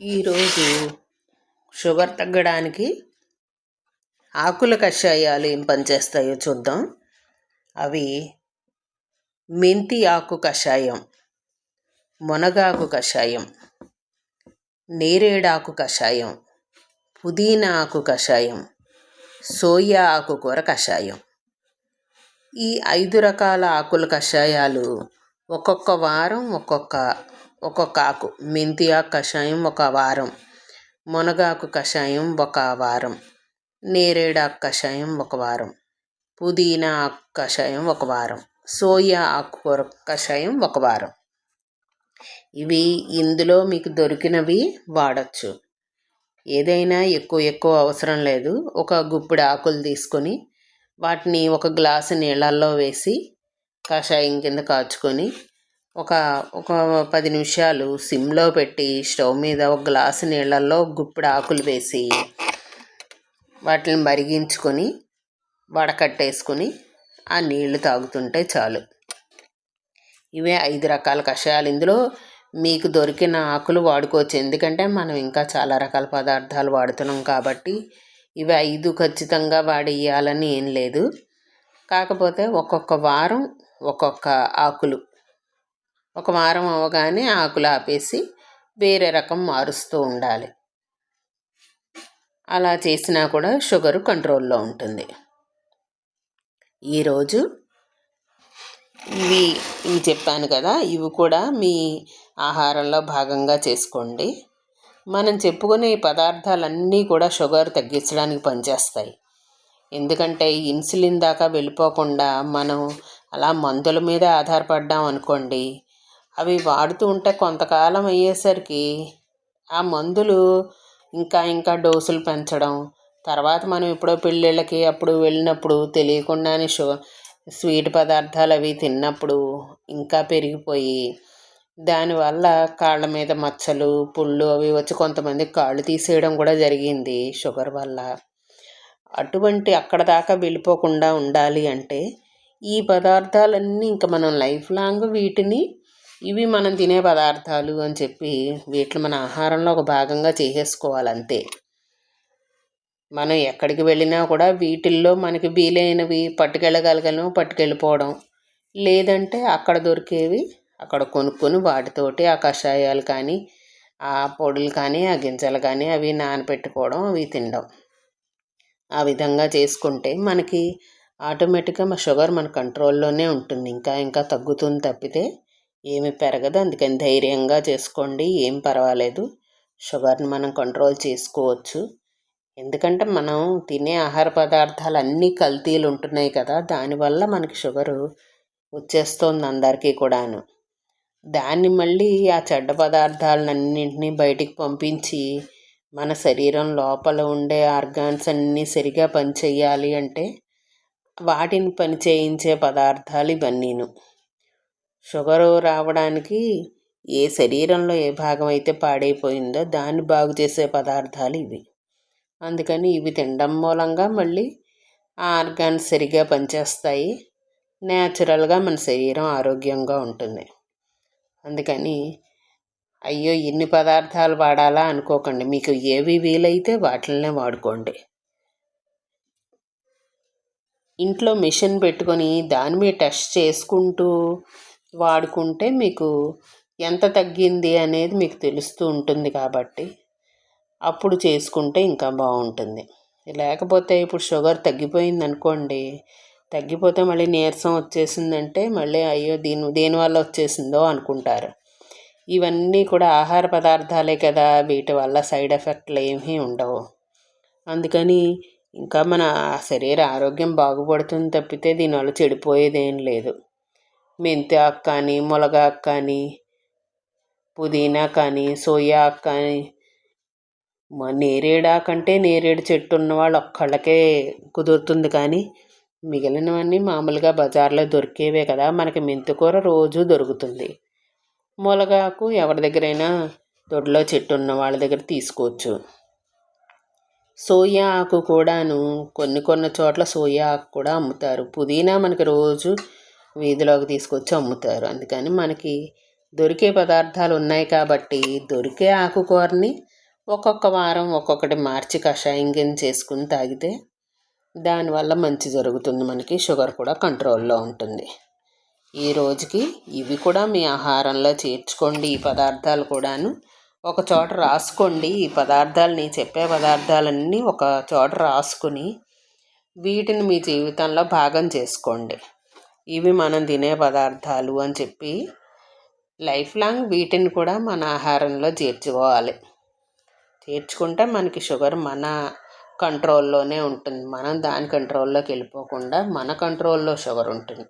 ఈరోజు షుగర్ తగ్గడానికి ఆకుల కషాయాలు ఏం పనిచేస్తాయో చూద్దాం. అవి మెంతి ఆకు కషాయం మునగాకు కషాయం నేరేడాకు కషాయం పుదీనా ఆకు కషాయం సోయా ఆకుకూర కషాయం. ఈ ఐదు రకాల ఆకుల కషాయాలు ఒక్కొక్క వారం ఒక్కొక్క ఒక్కొక్క ఆకు మెంతి ఆకు కషాయం ఒక వారం మునగాకు కషాయం ఒక వారం నేరేడాకు కషాయం ఒక వారం పుదీనా ఆకు కషాయం ఒక వారం సోయా ఆకుకూర కషాయం ఒక వారం. ఇవి ఇందులో మీకు దొరికినవి వాడచ్చు. ఏదైనా ఎక్కువ ఎక్కువ అవసరం లేదు. ఒక గుప్పిడి ఆకులు తీసుకొని వాటిని ఒక గ్లాసు నీళ్ళల్లో వేసి కషాయం కింద కాచుకొని ఒక ఒక పది నిమిషాలు సిమ్లో పెట్టి స్టవ్ మీద ఒక గ్లాసు నీళ్ళల్లో గుప్పిడి ఆకులు వేసి వాటిని మరిగించుకొని వడకట్టేసుకొని ఆ నీళ్ళు తాగుతుంటే చాలు. ఇవే ఐదు రకాల కషాయాలు. ఇందులో మీకు దొరికిన ఆకులు వాడుకోవచ్చు. ఎందుకంటే మనం ఇంకా చాలా రకాల పదార్థాలు వాడుతున్నాం కాబట్టి ఇవి ఐదు ఖచ్చితంగా వాడేయాలని ఏం లేదు. కాకపోతే ఒక్కొక్క వారం ఒక్కొక్క ఆకులు ఒక వారం అవగానే ఆకులు ఆపేసి వేరే రకం మారుస్తూ ఉండాలి. అలా చేసినా కూడా షుగర్ కంట్రోల్లో ఉంటుంది. ఈరోజు ఇవి ఇవి చెప్పాను కదా ఇవి కూడా మీ ఆహారంలో భాగంగా చేసుకోండి. మనం చెప్పుకునే ఈ పదార్థాలన్నీ కూడా షుగర్ తగ్గించడానికి పనిచేస్తాయి. ఎందుకంటే ఇన్సులిన్ దాకా వెళ్ళిపోకుండా మనం అలా మందుల మీద ఆధారపడ్డాం అనుకోండి అవి వాడుతూ ఉంటే కొంతకాలం అయ్యేసరికి ఆ మందులు ఇంకా ఇంకా డోసులు పెంచడం తర్వాత మనం ఎప్పుడో పెళ్ళిళ్ళకి అప్పుడు వెళ్ళినప్పుడు తెలియకుండానే షు స్వీట్ పదార్థాలు అవి తిన్నప్పుడు ఇంకా పెరిగిపోయి దానివల్ల కాళ్ళ మీద మచ్చలు పుళ్ళు అవి వచ్చి కొంతమంది కాళ్ళు తీసేయడం కూడా జరిగింది షుగర్ వల్ల. అటువంటి అక్కడ దాకా వెళ్ళిపోకుండా ఉండాలి అంటే ఈ పదార్థాలన్నీ ఇంకా మనం లైఫ్ లాంగ్ వీటిని ఇవి మనం తినే పదార్థాలు అని చెప్పి వీటిని మన ఆహారంలో ఒక భాగంగా చేసేసుకోవాలి అంతే మనం ఎక్కడికి వెళ్ళినా కూడా వీటిల్లో మనకి వీలైనవి పట్టుకెళ్ళగలగలను పట్టుకెళ్ళిపోవడం. లేదంటే అక్కడ దొరికేవి అక్కడ కొనుక్కొని వాటితోటి ఆ కషాయాలు కానీ ఆ పొడులు కానీ ఆ గింజలు కానీ అవి నానబెట్టుకోవడం అవి తినడం. ఆ విధంగా చేసుకుంటే మనకి ఆటోమేటిక్గా మా షుగర్ మన కంట్రోల్లోనే ఉంటుంది. ఇంకా ఇంకా తగ్గుతుంది తప్పితే ఏమి పెరగదు. అందుకని ధైర్యంగా చేసుకోండి. ఏం పర్వాలేదు. షుగర్ని మనం కంట్రోల్ చేసుకోవచ్చు. ఎందుకంటే మనం తినే ఆహార పదార్థాలు అన్నీ కల్తీలు ఉంటున్నాయి కదా. దానివల్ల మనకి షుగరు వచ్చేస్తుంది అందరికీ కూడాను. దాన్ని మళ్ళీ ఆ చెడ్డ పదార్థాలన్నింటినీ బయటికి పంపించి మన శరీరం లోపల ఉండే ఆర్గాన్స్ అన్నీ సరిగా పనిచేయాలి అంటే వాటిని పని చేయించే పదార్థాలు ఇవన్నీను. షుగరు రావడానికి ఏ శరీరంలో ఏ భాగం అయితే పాడైపోయిందో దాన్ని బాగు చేసే పదార్థాలు ఇవి. అందుకని ఇవి తినడం మూలంగా మళ్ళీ ఆ ఆర్గాన్స్ సరిగా పనిచేస్తాయి. న్యాచురల్గా మన శరీరం ఆరోగ్యంగా ఉంటుంది. అందుకని అయ్యో ఇన్ని పదార్థాలు వాడాలా అనుకోకండి. మీకు ఏవి వీలైతే వాటిల్నే వాడుకోండి. ఇంట్లో మిషన్ పెట్టుకొని దాని మీద టెస్ట్ చేసుకుంటూ వాడుకుంటే మీకు ఎంత తగ్గింది అనేది మీకు తెలుస్తూ ఉంటుంది కాబట్టి అప్పుడు చేసుకుంటే ఇంకా బాగుంటుంది. లేకపోతే ఇప్పుడు షుగర్ తగ్గిపోయింది అనుకోండి తగ్గిపోతే మళ్ళీ నీరసం వచ్చేసిందంటే మళ్ళీ అయ్యో దీని దేనివల్ల వచ్చేసిందో అనుకుంటారు. ఇవన్నీ కూడా ఆహార పదార్థాలే కదా వీటి వల్ల సైడ్ ఎఫెక్ట్లు ఏమీ ఉండవు. అందుకని ఇంకా మన శరీర ఆరోగ్యం బాగుపడుతుంది తప్పితే దీనివల్ల చెడిపోయేది ఏం లేదు. మెంతి ఆకు కానీ మునగాకు కానీ పుదీనా కానీ సోయా ఆకు కానీ. నేరేడాకు అంటే నేరేడు చెట్టు ఉన్న వాళ్ళు ఒక్కళ్ళకే కుదురుతుంది కానీ మిగిలినవన్నీ మామూలుగా బజార్లో దొరికేవే కదా మనకి మెంతికూర రోజు దొరుకుతుంది. మునగాకు ఎవరి దగ్గరైనా దొడ్లో చెట్టు ఉన్న వాళ్ళ దగ్గర తీసుకోవచ్చు. సోయా ఆకు కూడాను కొన్ని కొన్ని చోట్ల సోయా ఆకు కూడా అమ్ముతారు. పుదీనా మనకి రోజు వీధిలోకి తీసుకొచ్చి అమ్ముతారు. అందుకని మనకి దొరికే పదార్థాలు ఉన్నాయి కాబట్టి దొరికే ఆకుకూరని ఒక్కొక్క వారం ఒక్కొక్కటి మార్చి కషాయం కింద చేసుకుని తాగితే దానివల్ల మంచి జరుగుతుంది. మనకి షుగర్ కూడా కంట్రోల్లో ఉంటుంది. ఈ రోజుకి ఇవి కూడా మీ ఆహారంలో చేర్చుకోండి. ఈ పదార్థాలు కూడాను ఒక చోట రాసుకోండి. ఈ పదార్థాలని చెప్పే పదార్థాలన్నీ ఒక చోట రాసుకుని వీటిని మీ జీవితంలో భాగం చేసుకోండి. ఇవి మనం తినే పదార్థాలు అని చెప్పి లైఫ్ లాంగ్ వీటిని కూడా మన ఆహారంలో చేర్చుకోవాలి. చేర్చుకుంటే మనకి షుగర్ మన కంట్రోల్లోనే ఉంటుంది. మనం దాని కంట్రోల్లోకి వెళ్ళిపోకుండా మన కంట్రోల్లో షుగర్ ఉంటుంది.